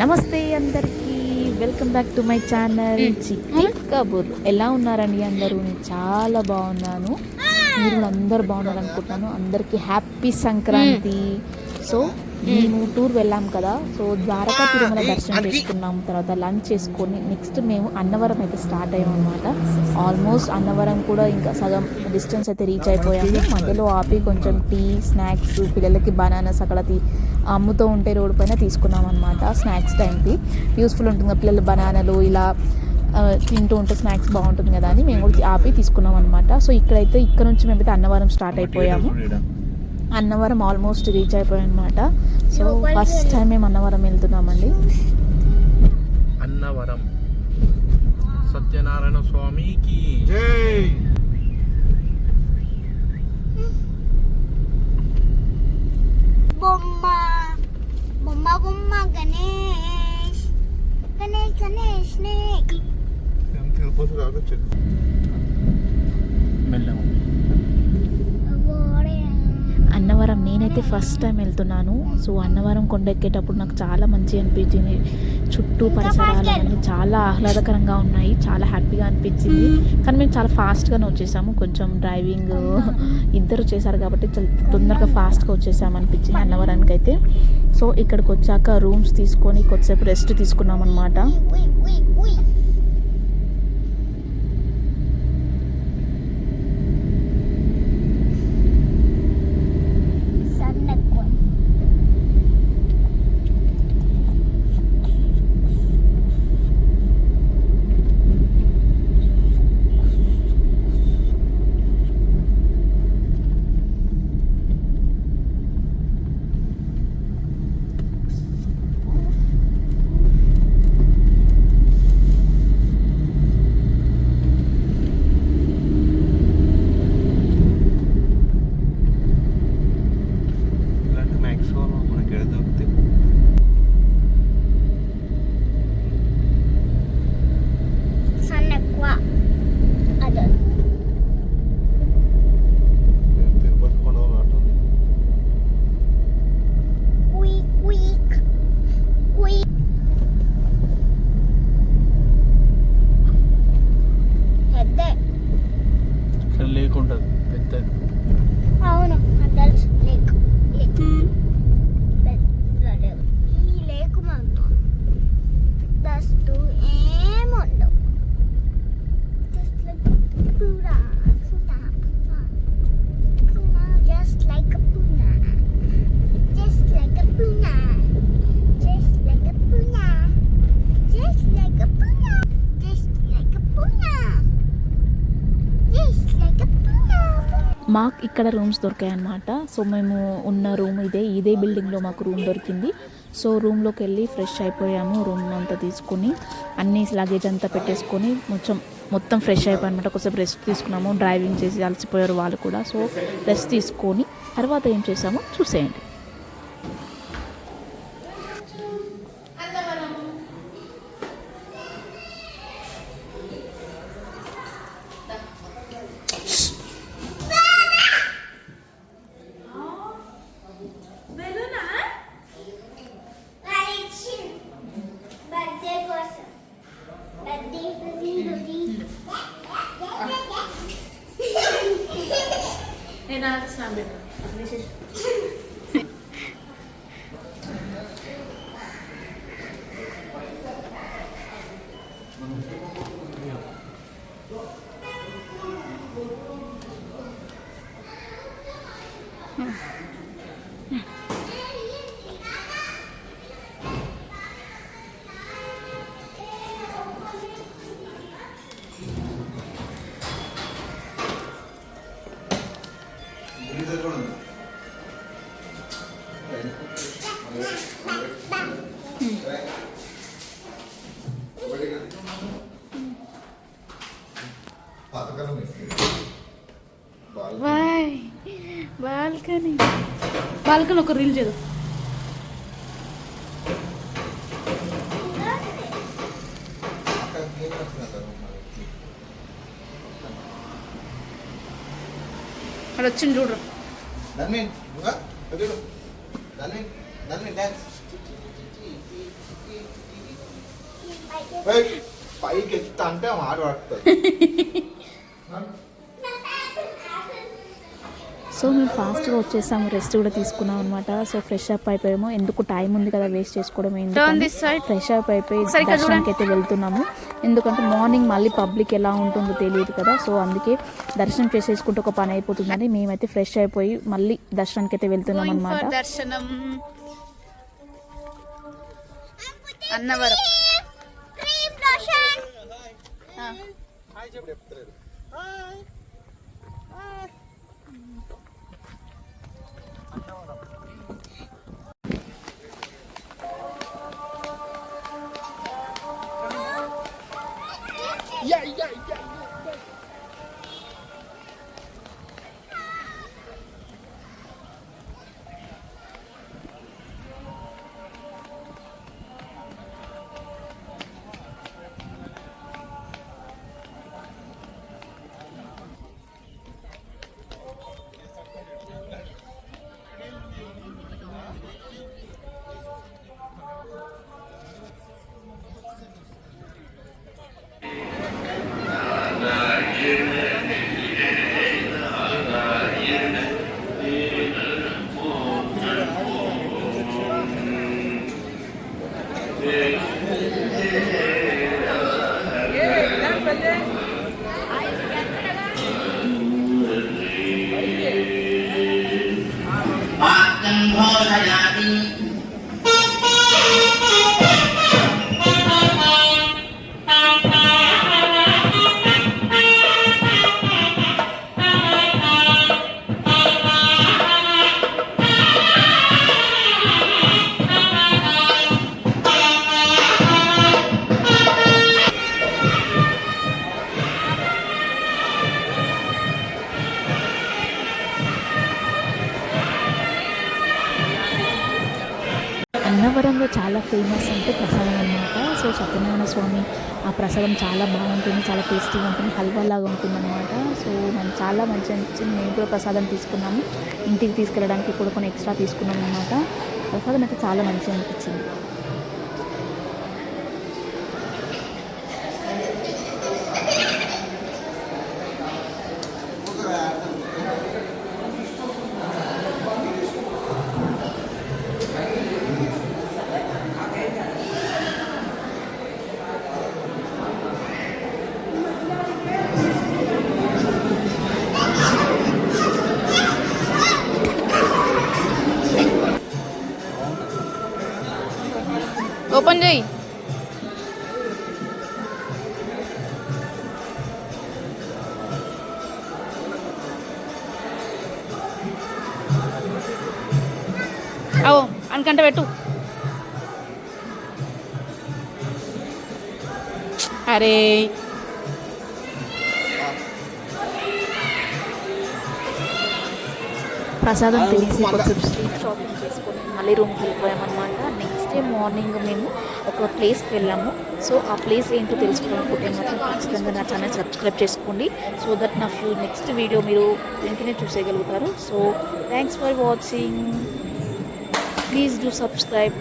నమస్తే అందరికీ. Welcome back to my channel కబూర్ ఎలా ఉన్నారండి అందరూ? నేను చాలా బాగున్నాను. మీరు అందరు బాగున్నారు అనుకుంటున్నాను అందరికీ హ్యాపీ సంక్రాంతి. సో మేము టూర్ వెళ్ళాం కదా సో ద్వారకా తిరుమల దర్శనం చేసుకున్నాం. తర్వాత లంచ్ చేసుకొని నెక్స్ట్ మేము అన్నవరం అయితే స్టార్ట్ అయ్యాం అనమాట ఆల్మోస్ట్ అన్నవరం కూడా ఇంకా సగం డిస్టెన్స్ అయితే రీచ్ అయిపోయాము. మధ్యలో ఆపి కొంచెం టీ స్నాక్స్ పిల్లలకి బనానాస్ అక్కడ తీ- అమ్ముతూ ఉంటే రోడ్డు పైన తీసుకున్నాం అనమాట స్నాక్స్ టైంకి యూస్ఫుల్ ఉంటుంది కదా పిల్లలు బనానాలు ఇలా తింటూ ఉంటే స్నాక్స్ బాగుంటుంది కదా అని మేము కూడా ఆపి తీసుకున్నాం అనమాట సో ఇక్కడైతే ఇక్కడ నుంచి మేమైతే అన్నవరం స్టార్ట్ అయిపోయాము. అన్నవరం ఆల్మోస్ట్ రీచ్ అయిపోయాం అనమాట సో ఫస్ట్ టైం మేము అన్నవరం వెళ్తున్నామండి. అన్నవరం. సత్యనారాయణ స్వామికి. జై! నేనైతే ఫస్ట్ టైం వెళ్తున్నాను. సో అన్నవరం కొండ ఎక్కేటప్పుడు నాకు చాలా మంచి అనిపించింది. చుట్టూ పరిసరాలు అన్నీ చాలా ఆహ్లాదకరంగా ఉన్నాయి. చాలా హ్యాపీగా అనిపించింది. కానీ మేము చాలా ఫాస్ట్గానే వచ్చేసాము. కొంచెం డ్రైవింగ్ ఇద్దరు చేశారు కాబట్టి చాలా తొందరగా ఫాస్ట్గా వచ్చేసాము అనిపించింది అన్నవరానికి అయితే సో ఇక్కడికి వచ్చాక రూమ్స్ తీసుకొని కొద్దిసేపు రెస్ట్ తీసుకున్నాం అనమాట మాకు ఇక్కడ రూమ్స్ దొరికాయి అన్నమాట సో మేము ఉన్న రూమ్ ఇదే ఇదే బిల్డింగ్లో మాకు రూమ్ దొరికింది. సో రూమ్లోకి వెళ్ళి ఫ్రెష్ అయిపోయాము రూమ్ అంతా తీసుకొని అన్ని లగేజ్ అంతా పెట్టేసుకొని మొత్తం మొత్తం ఫ్రెష్ అయిపోయి అనమాట కొంచెం రెస్ట్ తీసుకున్నాము డ్రైవింగ్ చేసి అలసిపోయారు వాళ్ళు కూడా. సో రెస్ట్ తీసుకొని తర్వాత ఏం చేసామో చూసేయండి. పాతకాలం బాయ్. బాల్కనీ. బాల్కనీ ఒక రీల్ చేద్దాం. అక్కడ వచ్చింది చూడరు పైకి ఎత్తా అంటే మాట పడుతుంది సో మేము ఫాస్ట్గా వచ్చేసాము రెస్ట్ కూడా తీసుకున్నాం అనమాట సో ఫ్రెష్ అప్ అయిపోయాము. ఎందుకు టైం ఉంది కదా వేస్ట్ చేసుకోవడం ఎందుకు ఫ్రెష్ అప్ అయిపోయి దర్శనానికి అయితే వెళ్తున్నాము. ఎందుకంటే మార్నింగ్ మళ్ళీ పబ్లిక్ ఎలా ఉంటుందో తెలియదు కదా. సో అందుకే దర్శనం చేసేసుకుంటే ఒక పని అయిపోతుందని మేమైతే ఫ్రెష్ అయిపోయి మళ్ళీ దర్శనానికి అయితే వెళ్తున్నాం అనమాట దర్శనం. అన్నవరం. Hi. Hi. Yeah. అన్నవరంలో చాలా ఫేమస్ అంటే ప్రసాదం అనమాట సో సత్యనారాయణ స్వామి ఆ ప్రసాదం చాలా బాగుంటుంది చాలా టేస్టీగా ఉంటుంది హల్వా లాగా ఉంటుంది అనమాట సో మనం చాలా మంచి అనిపించింది మేము కూడా ప్రసాదం తీసుకున్నాము. ఇంటికి తీసుకెళ్ళడానికి కూడా కొన్ని ఎక్స్ట్రా తీసుకున్నాం అనమాట ప్రసాదం అయితే చాలా మంచిగా అనిపించింది. ఓపెన్ చేయి. అవు అనుకంటే పెట్టు. అరే. ప్రసాదం స్ట్రీట్ షాపింగ్ చేసుకొని మళ్ళీ రూమ్కి వెళ్ళిపోయామన్నమాట. నెక్స్ట్ డే మార్నింగ్ మేము ఒక ప్లేస్కి వెళ్ళాము. సో ఆ ప్లేస్ ఏంటో తెలుసుకోవాలనుకుంటే మాత్రం ఖచ్చితంగా నా ఛానల్ సబ్స్క్రైబ్ చేసుకోండి. సో దట్ నా నెక్స్ట్ వీడియో మీరు వెంటనే చూసేయగలుగుతారు. So thanks for watching please do subscribe